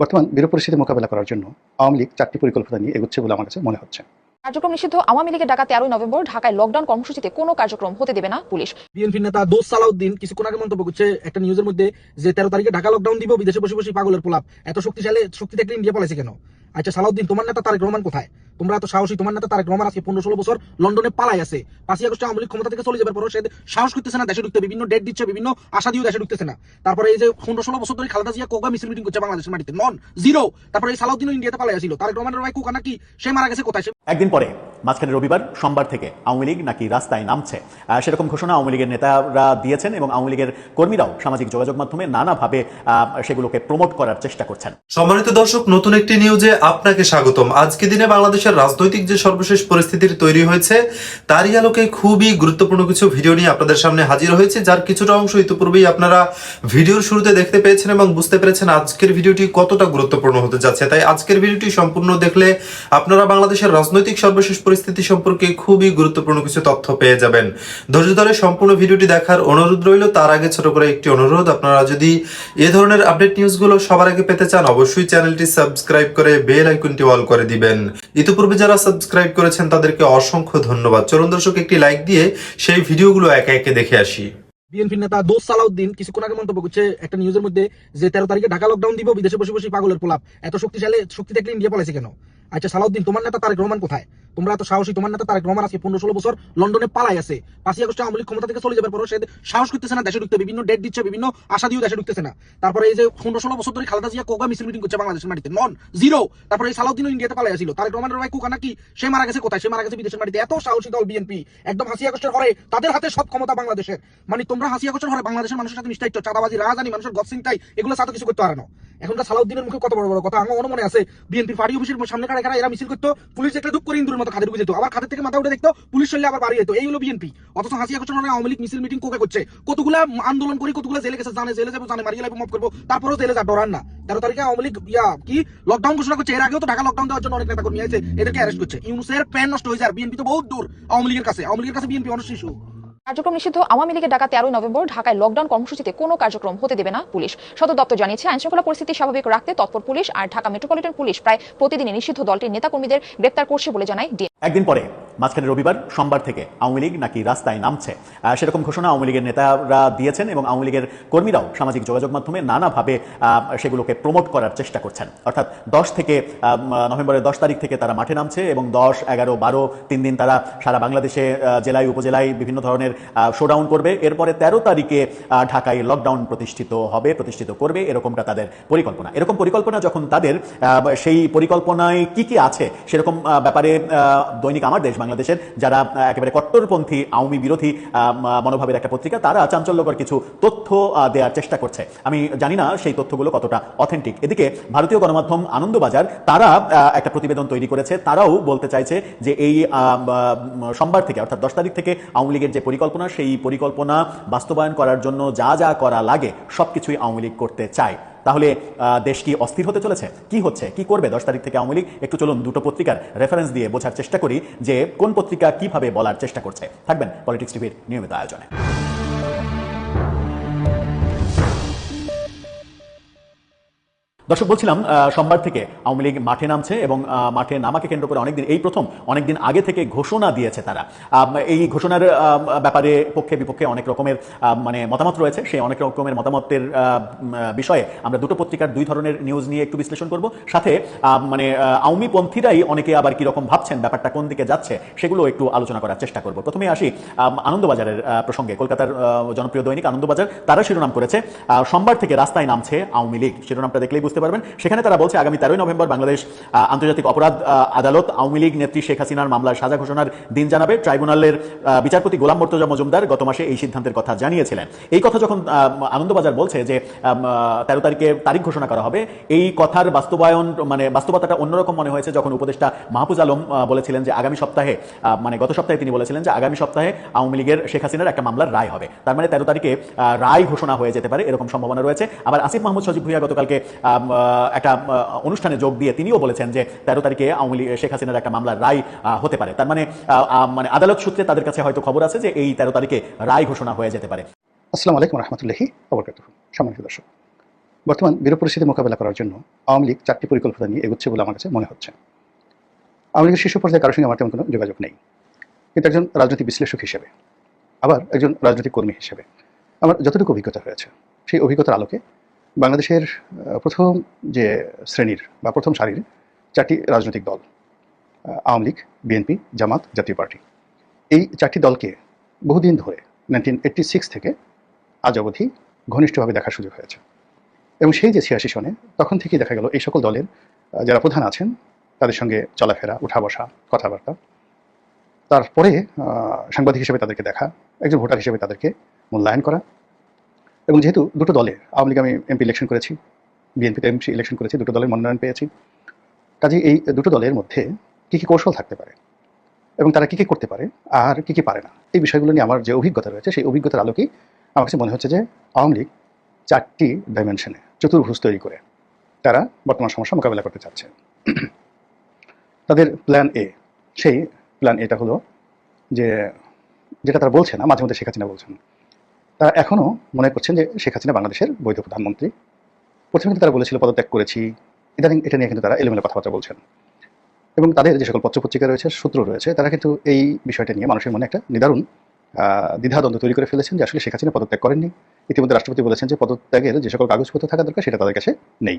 বর্তমান বিরূপ পরিস্থিতি মোকাবেলা করার জন্য আওয়ামী লীগ চারটি পরিকল্পনা নিয়ে এগুচ্ছে বলে আমার কাছে মনে হচ্ছে। কার্যক্রম নিষিদ্ধ আওয়ামী লীগের ডাকা তেরোই নভেম্বর ঢাকায় লকডাউন কর্মসূচিতে কোনো কার্যক্রম হতে দেবে না পুলিশ। বিএনপি নেতা দোষ সালাউদ্দিন কিছুক্ষণ আগে মন্তব্য করছে একটা নিউজের মধ্যে যে তেরো তারিখে ঢাকা লকডাউন দিব বিদেশে বসে বসে পাগলের পোলাপ। এত শক্তিশালী শক্তি থাকলে ইন্ডিয়া পালাইছে কেন? আচ্ছা সালাউদ্দিন, তোমার নেতা তারেক রহমান কোথায়? তোমরা এত সাহসী, তোমার নেতা তারেক রহমান আজকে পনেরো ষোলো বছর লন্ডনে পালাই আছে। পাঁচই আগস্ট আওয়ামী লীগ ক্ষমতা থেকে চলে যাবার পর সে সাহস করতেছে না, দেশে ঢুকতে, বিভিন্ন ডেট দিচ্ছে, বিভিন্ন আশা দিয়েও দেশে ঢুকতেছে না। তারপরে এই যে পনেরো ষোলো বছর ধরে খালেদা জিয়া কোকা মিছিল মিটিং করছে বাংলাদেশের মাটিতে? নন জিরো তারপরে এই সালাউদ্দিনও ইন্ডিয়াতে পালাই আসছিল তারেক রহমানের ভাই কোকা নাকি? সে মারা গেছে কোথায়? একদিন পরে। মাঝখানে রবিবার, সোমবার থেকে আওয়ামী লীগ নাকি রাস্তায় নামছে। সেরকম ঘোষণা আওয়ামী লীগের নেতারা দিয়েছেন এবং আওয়ামী লীগের কর্মীরাও সামাজিক যোগাযোগ মাধ্যমে নানাভাবে সেগুলোকে প্রমোট করার চেষ্টা করছেন। সম্মানিত দর্শক, নতুন একটি নিউজে আপনাকে স্বাগতম। আজকে দিনে বাংলাদেশের রাজনৈতিক যে সর্বশেষ পরিস্থিতির তৈরি হয়েছে, তারই আলোকে খুবই গুরুত্বপূর্ণ কিছু ভিডিও নিয়ে আপনাদের সামনে হাজির হয়েছে, যার কিছুটা অংশ ইতিপূর্বেই আপনারা ভিডিওর শুরুতে দেখতে পেয়েছেন এবং বুঝতে পেরেছেন আজকের ভিডিওটি কতটা গুরুত্বপূর্ণ হতে যাচ্ছে। তাই আজকের ভিডিওটি সম্পূর্ণ দেখলে আপনারা বাংলাদেশের রাজনৈতিক সর্বশেষ পরিস্থিতি সম্পর্কে খুবই গুরুত্বপূর্ণ কিছু তথ্য পেয়ে যাবেন। ধৈর্য ধরে সম্পূর্ণ ভিডিওটি দেখার অনুরোধ রইল। তার আগে ছোট করে একটি অনুরোধ, আপনারা যদি এ ধরনের আপডেট নিউজগুলো সবার আগে পেতে চান, অবশ্যই চ্যানেলটি সাবস্ক্রাইব করে বেল আইকনটি অল করে দিবেন। ইতিপূর্বে যারা সাবস্ক্রাইব করেছেন, তাদেরকে অসংখ্য ধন্যবাদ। চলুন দর্শক, একটি লাইক দিয়ে সেই ভিডিওগুলো একে একে দেখে আসি। বিএনপির নেতা দোস সালাউদ্দিন কিছুক্ষণ আগে মন্তব্য করছে একটা নিউজের মধ্যে যে তেরো তারিখে ঢাকা লকডাউন দিব, বিদেশে বসে বসে পাগলের পোলাপ এত শক্তিশালী, শক্তি থাকলে ইন্ডিয়া পালাইছে কেন? আচ্ছা সালাউদ্দিন, তোমার নেতা তারেক রহমান কোথায়? তোমরা এত সাহসী, তোমার নেতা তারেক রহমান আজকে পনেরো ষোলো বছর লন্ডনে পালাই আছে। পাঁচই আগস্টে আওয়ামী ক্ষমতা থেকে চলে যাবার পর সে সাহস করতেছে না, দেশে ঢুকতে, বিভিন্ন ডেট দিচ্ছে, বিভিন্ন আশা দিয়েও দেশে ঢুকতেছে না। তারপরে এই যে পনেরো ষোলো বছর ধরে খালেদা জিয়া কোকা মিছিল মিটিং করছে বাংলাদেশের মাটিতে? নন জিরো তারপরে এই সালাউদ্দিনও ইন্ডিয়াতে পালাই আসছিল। তারেক রহমানের ভাই কোকা নাকি? সে মারা গেছে কোথায়? সে মারা গেছে বিদেশের মাটিতে। এত সাহসী দল বিএনপি। একদম হাসি আগস্টের হরে। তাদের হাতে সব ক্ষমতা বাংলাদেশের। মানে তোমরা হাসি আগস্টের হরে, বাংলাদেশের মানুষের সাথে নিষ্ঠাইত চাঁদাবাজি রাজানি মানুষের তাই এগুলো সাথে কিছু করতে পারে না। এখনকার সালাউদ্দিনের মুখে কত বড় বড় কথা। আমার মনে আছে বিএনপি পার্টি অফিসের সামনে কারা এরা মিছিল করতো? পুলিশ একটা দুঃখ করে ইন্দুরের মতো খাদের ঢুকে যেত? আবার খাদের থেকে মাথা উঠে দেখতো? পুলিশ চললে আবার বাড়ি যেত। এই হলো বিএনপি। অথচ হাসি আগস্টের হরে আওয়ামী লীগ মিছিল মিটিং কোকে করছে। কতগুলা আন্দোলন করি, কতগুলো জেলে গেছে, জানে, জেলে যাব, জানে, মারিয়ে লাগবে মাফ করব, তারপরেও জেলে যা ডরান না। তেরো তারিখে আওয়ামী লীগ, ইয়া, কি? লকডাউন ঘোষণা করছে। এর আগেও তো ঢাকা লকডাউন দেওয়ার জন্য অনেক নেতা কর্মী আছে এদেরকে অ্যারেস্ট করছে। ইউনুসের প্যান নষ্ট হয়ে যায়। বিএনপি তো বহুত দূর আওয়ামী লীগের কাছে। আওয়ামী লীগের কাছে বিএনপি অনেক শিশু। কার্যক্রম নিষিদ্ধ। আওয়ামী লীগের ডাকা তেরোই নভেম্বর, ঢাকায় লকডাউন কর্মসূচিতে কোনো কার্যক্রম হতে দেবে না পুলিশ। সদর দপ্তর জানিয়েছে, আইনশৃঙ্খলা পরিস্থিতি স্বাভাবিক রাখতে তৎপর পুলিশ আর ঢাকা মেট্রোপলিটন পুলিশ প্রায় প্রতিদিনই নিষিদ্ধ দলটির নেতাকর্মীদের গ্রেপ্তার করছে বলে জানায় একদিন পরে মাঝখানে রবিবার, সোমবার থেকে আওয়ামী লীগ নাকি রাস্তায় নামছে। সেরকম ঘোষণা আওয়ামী লীগের নেতারা দিয়েছেন এবং আওয়ামী লীগের কর্মীরাও সামাজিক যোগাযোগ মাধ্যমে নানাভাবে সেগুলোকে প্রমোট করার চেষ্টা করছেন। অর্থাৎ দশ থেকে নভেম্বরের দশ তারিখ থেকে তারা মাঠে নামছে এবং দশ, এগারো, বারো, তিন দিন তারা সারা বাংলাদেশে জেলায়, উপজেলায় বিভিন্ন ধরনের শোডাউন করবে। এরপরে তেরো তারিখে ঢাকায় লকডাউন প্রতিষ্ঠিত হবে, প্রতিষ্ঠিত করবে, এরকমটা তাদের পরিকল্পনা। এরকম পরিকল্পনা যখন তাদের সেই পরিকল্পনায় কি কি আছে সেরকম ব্যাপারে দৈনিক আমার দেশ বাংলাদেশের যারা একেবারে কট্টরপন্থী, আওয়ামী বিরোধী মনোভাবের একটা পত্রিকা, তারা চাঞ্চল্যকর কিছু তথ্য দেওয়ার চেষ্টা করছে। আমি জানি না সেই তথ্যগুলো কতটা অথেন্টিক এদিকে ভারতীয় গণমাধ্যম আনন্দবাজার, তারা একটা প্রতিবেদন তৈরি করেছে। তারাও বলতে চাইছে যে এই সোমবার থেকে, অর্থাৎ দশ তারিখ থেকে আওয়ামী লীগের যে পরিকল্পনা, সেই পরিকল্পনা বাস্তবায়ন করার জন্য যা যা করা লাগে, সবকিছুই আওয়ামী লীগ করতে চায়। তাহলে দেশ কি অস্থির হতে চলেছে? কি হচ্ছে? কি করবে? দশ তারিখ থেকে আওয়ামী লীগ? একটু চলুন দুটো পত্রিকার রেফারেন্স দিয়ে বোঝার চেষ্টা করি যে কোন পত্রিকা কীভাবে বলার চেষ্টা করছে। থাকবেন পলিটিক্স টিভির নিয়মিত আয়োজনে। দর্শক বলছিলাম সোমবার থেকে আওয়ামী লীগ মাঠে নামছে এবং মাঠে নামাকে কেন্দ্র করে অনেকদিন এই প্রথম অনেকদিন আগে থেকে ঘোষণা দিয়েছে তারা। এই ঘোষণার ব্যাপারে পক্ষে বিপক্ষে অনেক রকমের মানে মতামত রয়েছে। সেই অনেক রকমের মতামতের বিষয়ে আমরা দুটো পত্রিকার দুই ধরনের নিউজ নিয়ে একটু বিশ্লেষণ করব। সাথে মানে আহ, আওয়ামী পন্থীরাই অনেকে আবার কি রকম ভাবছেন ব্যাপারটা কোন দিকে যাচ্ছে সেগুলো একটু আলোচনা করার চেষ্টা করব। প্রথমে আসি আনন্দবাজারের প্রসঙ্গে। কলকাতার জনপ্রিয় দৈনিক আনন্দবাজার তারা শিরোনাম করেছে। সোমবার থেকে রাস্তায় নামছে আওয়ামী লীগ। শিরোনামটা দেখলেই বুঝতে পারবেন। সেখানে তারা বলছে, আগামী তেরোই নভেম্বর বাংলাদেশ আন্তর্জাতিক অপরাধ আদালত আওয়ামী লীগ নেত্রী শেখ হাসিনার মামলার সাজা ঘোষণার দিন জানাবে। ট্রাইব্যুনালের বিচারপতি গোলাম মর্তজা মজুমদার গত মাসে এই সিদ্ধান্তের কথা জানিয়েছিলেন। এই কথা যখন আনন্দবাজার বলছে যে তেরো তারিখে তারিখ ঘোষণা করা হবে, এই কথার বাস্তবায়ন মানে বাস্তবতাটা অন্যরকম মনে হয়েছে যখন উপদেষ্টা মাহফুজ আলম বলেছিলেন যে, আগামী সপ্তাহে মানে গত সপ্তাহে তিনি বলেছিলেন যে, আগামী সপ্তাহে আওয়ামী লীগের শেখ হাসিনার একটা মামলার রায় হবে। তার মানে তেরো তারিখে রায় ঘোষণা হয়ে যেতে পারে, এরকম সম্ভাবনা রয়েছে। আবার আসিফ মাহমুদ সজিব ভুইয়া গতকালকে একটা অনুষ্ঠানে যোগ দিয়ে তিনিও বলেছেন যে তেরো তারিখে আওয়ামী লীগ, শেখ হাসিনার একটা মামলার রায় হতে পারে। তার মানে মানে আদালত সূত্রে তাদের কাছে হয়তো খবর আছে যে এই তেরো তারিখে রায় ঘোষণা হয়ে যেতে পারে। আসসালামু আলাইকুম রহমতুল্লাহি সম্মানিত দর্শক, বর্তমান বিরূপ পরিস্থিতি মোকাবেলা করার জন্য আওয়ামী লীগ চারটি পরিকল্পনা নিয়ে এগোচ্ছে বলে আমার কাছে মনে হচ্ছে। আওয়ামী লীগের শীর্ষ পর্যায়ে কারোর সঙ্গে আমার তেমন কোনো যোগাযোগ নেই। কিন্তু একজন রাজনৈতিক বিশ্লেষক হিসেবে, আবার একজন রাজনৈতিক কর্মী হিসেবে আমার যতটুকু অভিজ্ঞতা হয়েছে, সেই অভিজ্ঞতার আলোকে বাংলাদেশের প্রথম যে শ্রেণির বা প্রথম সারির চারটি রাজনৈতিক দল আওয়ামী লীগ, বিএনপি, জামাত, জাতীয় পার্টি। এই চারটি দলকে বহুদিন ধরে নাইনটিন এইট্টি সিক্স থেকে আজ অবধি ঘনিষ্ঠভাবে দেখার সুযোগ হয়েছে। এবং সেই যে ছিয়াশি সনে, তখন থেকেই দেখা গেল এই সকল দলের যারা প্রধান আছেন, তাদের সঙ্গে চলাফেরা উঠা বসা কথাবার্তা। তারপরে সাংবাদিক হিসেবে তাদেরকে দেখা, একজন ভোটার হিসেবে তাদেরকে মূল্যায়ন করা এবং যেহেতু দুটো দলে আওয়ামী লীগ আমি এমপি ইলেকশন করেছি বিএনপিতে এমপি ইলেকশন করেছি, দুটো দলের মনোনয়ন পেয়েছি। কাজেই এই দুটো দলের মধ্যে কী কী কৌশল থাকতে পারে এবং তারা কী কী করতে পারে আর কী কী পারে না, এই বিষয়গুলো নিয়ে আমার যে অভিজ্ঞতা রয়েছে, সেই অভিজ্ঞতার আলোকেই আমার কাছে মনে হচ্ছে যে আওয়ামী লীগ চারটি ডাইমেনশনে চতুর্ভুজ তৈরি করে তারা বর্তমান সমস্যা মোকাবেলা করতে চাচ্ছে। তাদের প্ল্যান এ সেই প্ল্যান এটা হলো যে, যেটা তারা বলছে না মাঝে মধ্যে শেখ হাসিনা বলছেন তারা এখনও মনে করছেন যে শেখ হাসিনা বাংলাদেশের বৈধ প্রধানমন্ত্রী। প্রথমে তারা বলেছিল, পদত্যাগ করেছি। ইদানিং এটা নিয়ে কিন্তু তারা এলোমেলো কথাবার্তা বলছেন। এবং তাদের যে সকল পত্রপত্রিকা রয়েছে, সূত্র রয়েছে, তারা কিন্তু এই বিষয়টা নিয়ে মানুষের মনে একটা নিদারুণ দ্বিধাদ্বন্দ্ব তৈরি করে ফেলেছেন যে আসলে শেখ হাসিনা পদত্যাগ করেননি। ইতিমধ্যে রাষ্ট্রপতি বলেছেন যে পদত্যাগের যে সকল কাগজপত্র থাকা দরকার, সেটা তাদের কাছে নেই।